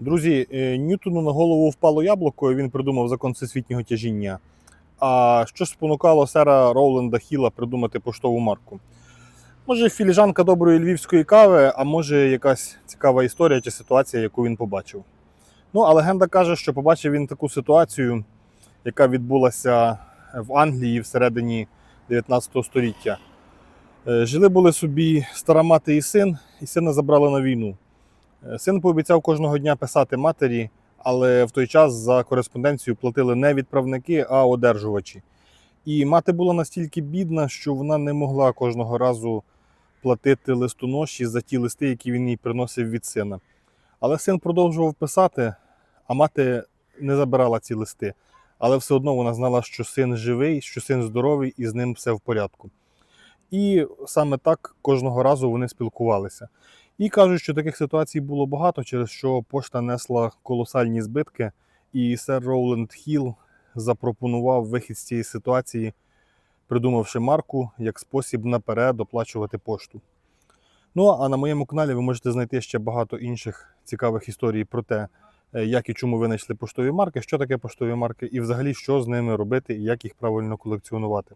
Друзі, е, Ньютону на голову впало яблуко, і він придумав закон всесвітнього тяжіння. А що спонукало сера Роуленда Хіла придумати поштову марку? Може, філіжанка доброї львівської кави, а може, якась цікава історія чи ситуація, яку він побачив. Ну, а легенда каже, що побачив він таку ситуацію, яка відбулася в Англії всередині 19 століття. Е, Жили були собі стара мати і син, і сина забрали на війну. Е, Син пообіцяв кожного дня писати матері, але в той час за кореспонденцію платили не відправники, а одержувачі. І мати була настільки бідна, що вона не могла кожного разу платити листоноші за ті листи, які він їй приносив від сина. Але син продовжував писати, а мати не забирала ці листи. Але все одно вона знала, що син живий, що син здоровий і з ним все в порядку. І саме так кожного разу вони спілкувалися. І кажуть, що таких ситуацій було багато, через що пошта несла колосальні збитки, і сер Роуленд Хіл запропонував вихід з цієї ситуації, придумавши марку як спосіб наперед оплачувати пошту. Ну а на моєму каналі ви можете знайти ще багато інших цікавих історій про те, е, як і чому винайшли поштові марки, що таке поштові марки, і взагалі що з ними робити і як їх правильно колекціонувати.